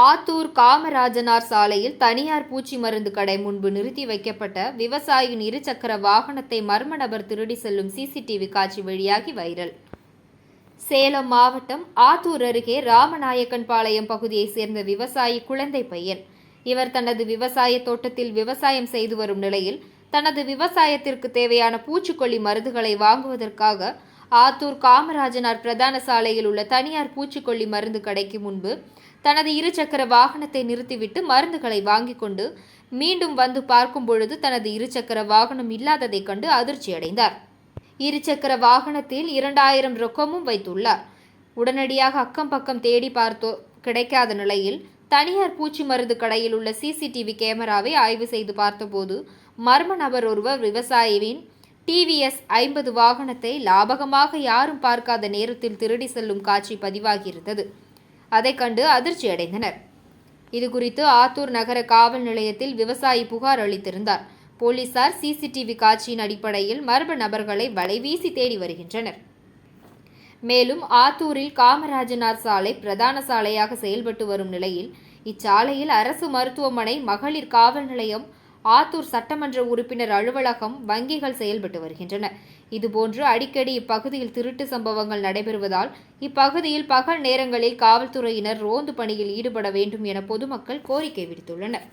ஆத்தூர் காமராஜனார் சாலையில் தனியார் பூச்சி மருந்து கடை முன்பு நிறுத்தி வைக்கப்பட்ட விவசாயியின் இருசக்கர வாகனத்தை மர்ம நபர் திருடி செல்லும் சிசிடிவி காட்சி வெளியாகி வைரல். சேலம் மாவட்டம் ஆத்தூர் அருகே ராமநாயக்கன் பாளையம் பகுதியைச் சேர்ந்த விவசாயி குழந்தை பையன். இவர் தனது விவசாய தோட்டத்தில் விவசாயம் செய்து வரும் நிலையில் தனது விவசாயத்திற்கு தேவையான பூச்சிக்கொல்லி மருந்துகளை வாங்குவதற்காக ஆத்தூர் காமராஜனார் பிரதான சாலையில் உள்ள தனியார் பூச்சிக்கொல்லி மருந்து கடைக்கு முன்பு தனது இருசக்கர வாகனத்தை நிறுத்திவிட்டு மருந்துகளை வாங்கிக் கொண்டு மீண்டும் வந்து பார்க்கும் பொழுது தனது இருசக்கர வாகனம் இல்லாததைக் கண்டு அதிர்ச்சியடைந்தார். இருசக்கர வாகனத்தில் இரண்டாயிரம் ரொக்கமும் வைத்துள்ளார். உடனடியாக அக்கம் பக்கம் தேடி பார்த்தோ கிடைக்காத நிலையில் தனியார் பூச்சி மருந்து கடையில் உள்ள சிசிடிவி கேமராவை ஆய்வு செய்து பார்த்தபோது மர்ம நபர் ஒருவர் விவசாயியின் டிவிஎஸ் ஐம்பது வாகனத்தை லாபகமாக யாரும் பார்க்காத நேரத்தில் திருடி செல்லும் காட்சி பதிவாகியிருந்தது. அதைக் கண்டு அதிர்ச்சி அடைந்தனர் இதுகுறித்து ஆத்தூர் நகர காவல் நிலையத்தில் விவசாயி புகார் அளித்திருந்தார். போலீசார் சிசிடிவி காட்சியின் அடிப்படையில் மர்ம நபர்களை வலைவீசி தேடி வருகின்றனர். மேலும் ஆத்தூரில் காமராஜனார் சாலை பிரதான சாலையாக செயல்பட்டு வரும் நிலையில் இச்சாலையில் அரசு மருத்துவமனை மகளிர் காவல் நிலையம் ஆத்தூர் சட்டமன்ற உறுப்பினர் அலுவலகம் வங்கிகள் செயல்பட்டு வருகின்றன. இதுபோன்று அடிக்கடி இப்பகுதியில் திருட்டு சம்பவங்கள் நடைபெறுவதால் இப்பகுதியில் பகல் நேரங்களில் காவல்துறையினர் ரோந்து பணியில் ஈடுபட வேண்டும் என பொதுமக்கள் கோரிக்கை விடுத்துள்ளனர்.